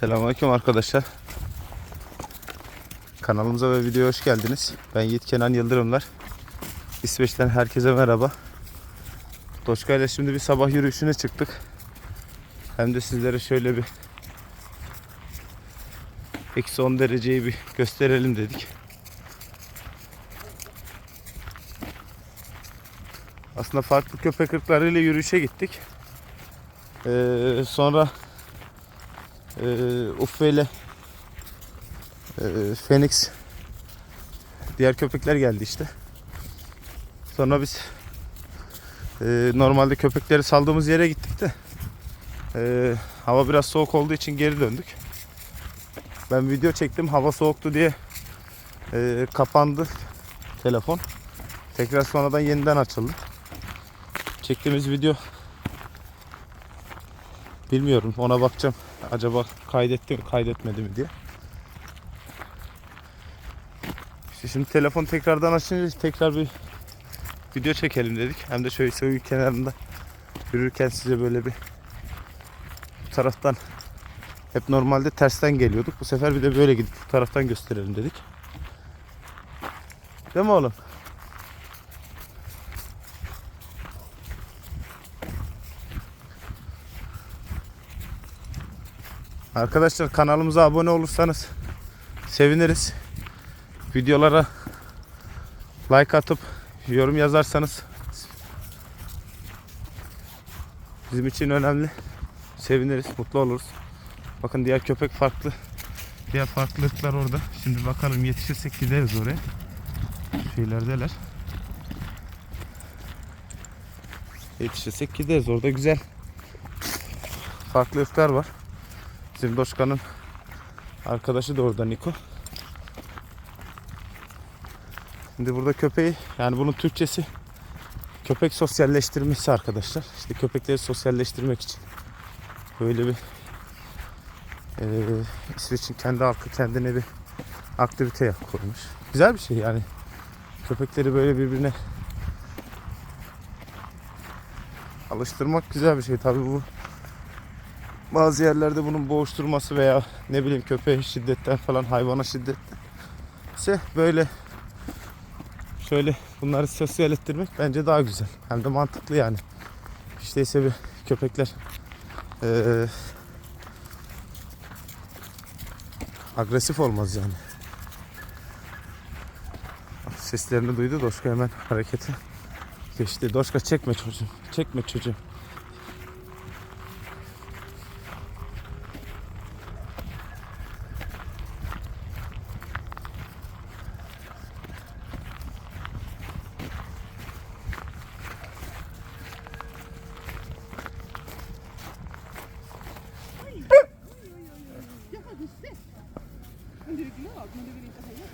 Selamünaleyküm arkadaşlar. Kanalımıza ve videoya hoş geldiniz. Ben Yiğit Kenan Yıldırımlar. İsveç'ten herkese merhaba. Doşka ile şimdi bir sabah yürüyüşüne çıktık. Hem de sizlere şöyle bir eksi 10 dereceyi bir gösterelim dedik. Aslında farklı köpek ırklarıyla yürüyüşe gittik. Ee, sonra Uffe ile e, Phoenix diğer köpekler geldi işte. Sonra biz e, normalde köpekleri saldığımız yere gittik de e, hava biraz soğuk olduğu için geri döndük. Ben video çektim hava soğuktu diye e, kapandı telefon. Tekrar sonradan yeniden açıldı. Çektiğimiz video bilmiyorum ona bakacağım. Acaba kaydetti mi kaydetmedi mi diye. İşte şimdi telefon tekrardan açınca tekrar bir video çekelim dedik. Hem de şöyle suyun kenarında yürürken size böyle bir bu taraftan hep normalde tersten geliyorduk. Bu sefer bir de böyle gidip bu taraftan gösterelim dedik. Değil mi oğlum? Arkadaşlar kanalımıza abone olursanız seviniriz. Videolara like atıp yorum yazarsanız bizim için önemli. Seviniriz, mutlu oluruz. Bakın diğer köpek farklı. Diğer farklı ırklar orada. Şimdi bakalım yetişirsek gideriz oraya. Şu ilerideler. Yetişirsek gideriz. Orada güzel farklı ırklar var. Bizim arkadaşı da orada Niko. Şimdi burada köpeği yani bunun Türkçesi köpek sosyalleştirmesi arkadaşlar. İşte köpekleri sosyalleştirmek için böyle bir eee İsveç'in kendi halkı kendine bir aktivite kurmuş. Güzel bir şey yani. Köpekleri böyle birbirine alıştırmak güzel bir şey. Tabii bu bazı yerlerde bunun boğuşturması veya ne bileyim köpeğe şiddetten falan hayvana şiddetten böyle şöyle bunları sosyal ettirmek bence daha güzel. Hem de mantıklı yani. İşte bir köpekler eee, agresif olmaz yani. Seslerini duydu Doşka hemen hareketi geçti. Doşka çekme çocuğum. Çekme çocuğum. Men men du vill inte höja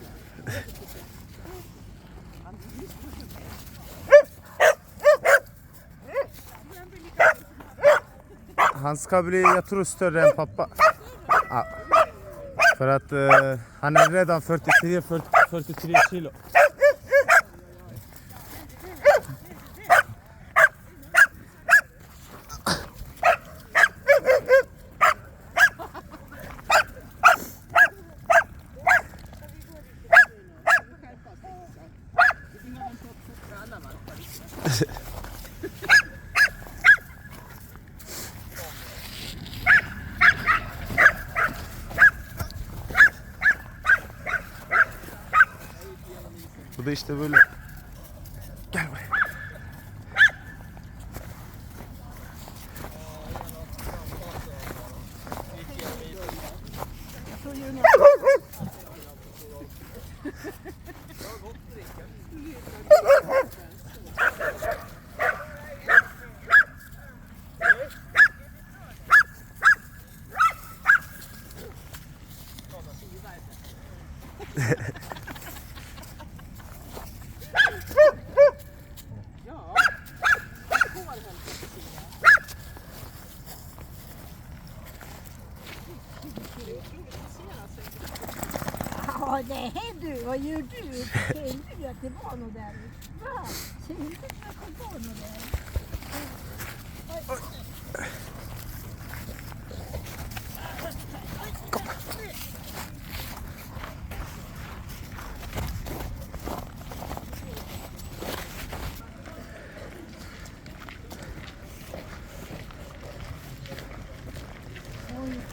på. Han ska bli, jag tror, större än pappa. Ja. För att eh, han är redan 43, 40, 43 kilo. Bu da işte böyle. Ja, nej du, vad gör du? Tänkte du att det var något där? Va? Ser inte att det var något där? Oj.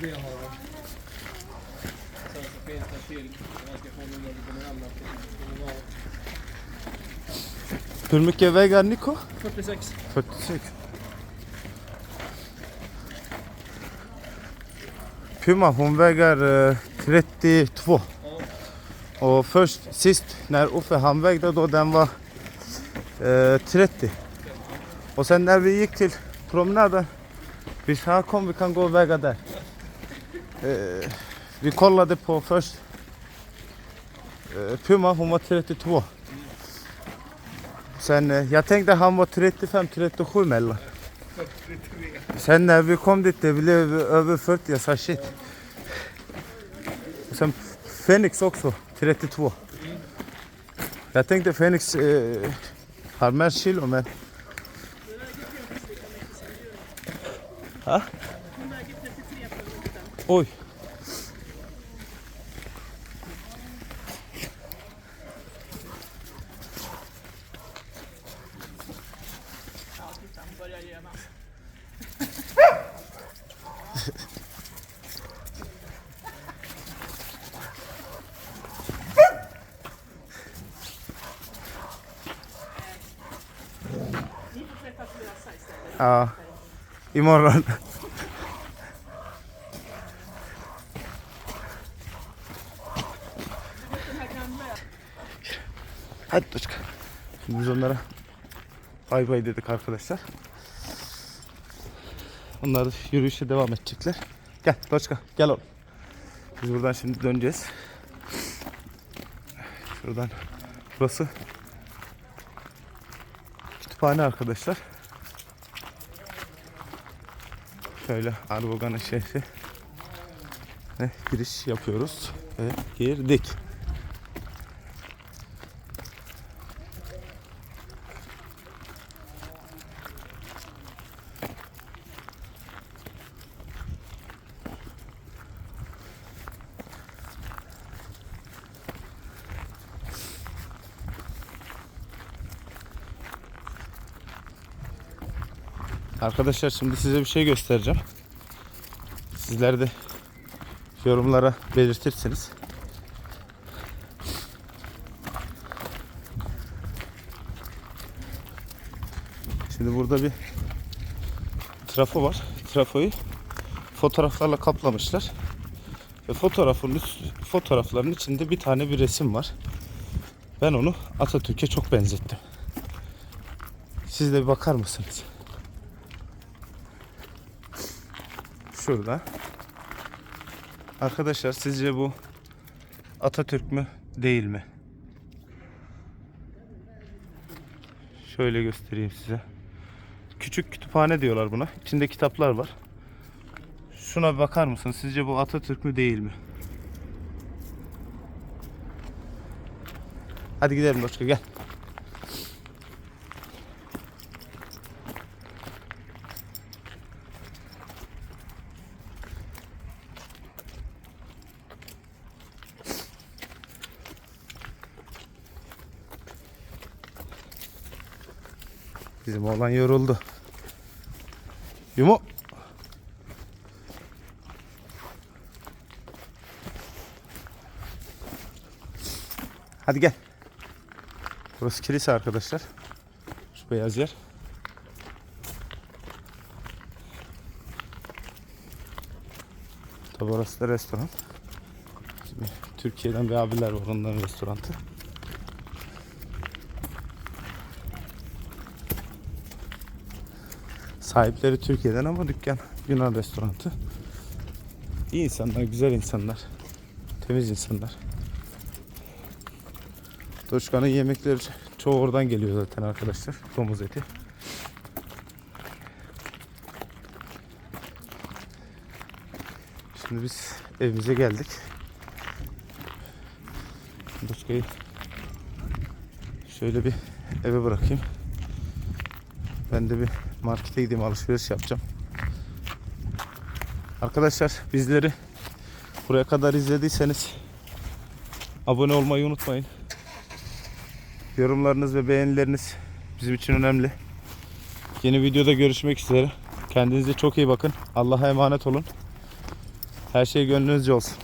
det har de. Sen så finns det till. Hur mycket väger Nico? 46. 46. Puma hon väger eh, 32. Och först sist när Uffe han vägde då den var eh, 30. Och sen när vi gick till promenaden vi sa kom vi kan gå och väga där. Eh, vi kollade på först eh, Puma hon var 32. Sen eh, jag tänkte han var 35-37 mellan. Sen när vi kom dit det blev över 40 jag sa shit. Och sen Fenix också 32. Jag tänkte Fenix eh, har mer kilo men Ha? Hon väger 33 på liten. Oj. Här gamla Hadi Doçka. Şimdi biz onlara bay bay dedik arkadaşlar. Onlar yürüyüşe devam edecekler. Gel Doçka gel oğlum. Biz buradan şimdi döneceğiz. Şuradan burası kütüphane arkadaşlar. Şöyle Arbogan'ın şehri giriş yapıyoruz ve girdik. Arkadaşlar şimdi size bir şey göstereceğim. Sizler de yorumlara belirtirsiniz. Şimdi burada bir trafo var. Trafoyu fotoğraflarla kaplamışlar. Ve fotoğrafın üst- fotoğrafların içinde bir tane bir resim var. Ben onu Atatürk'e çok benzettim. Siz de bir bakar mısınız? Şurada. Arkadaşlar sizce bu Atatürk mü değil mi? Şöyle göstereyim size. Küçük kütüphane diyorlar buna. İçinde kitaplar var. Şuna bir bakar mısınız? Sizce bu Atatürk mü değil mi? Hadi gidelim Doçka gel. Oğlan yoruldu. Yumu. Hadi gel. Burası kilise arkadaşlar. Şu beyaz yer. Tabi orası da restoran. Şimdi Türkiye'den bir abiler var onların restoranı. Sahipleri Türkiye'den ama dükkan Yunan restoranı. İyi insanlar, güzel insanlar. Temiz insanlar. Doçkan'ın yemekleri çoğu oradan geliyor zaten arkadaşlar. Domuz eti. Şimdi biz evimize geldik. Doçka'yı şöyle bir eve bırakayım. Ben de bir markete gideyim alışveriş yapacağım. Arkadaşlar bizleri buraya kadar izlediyseniz abone olmayı unutmayın. Yorumlarınız ve beğenileriniz bizim için önemli. Yeni videoda görüşmek üzere. Kendinize çok iyi bakın. Allah'a emanet olun. Her şey gönlünüzce olsun.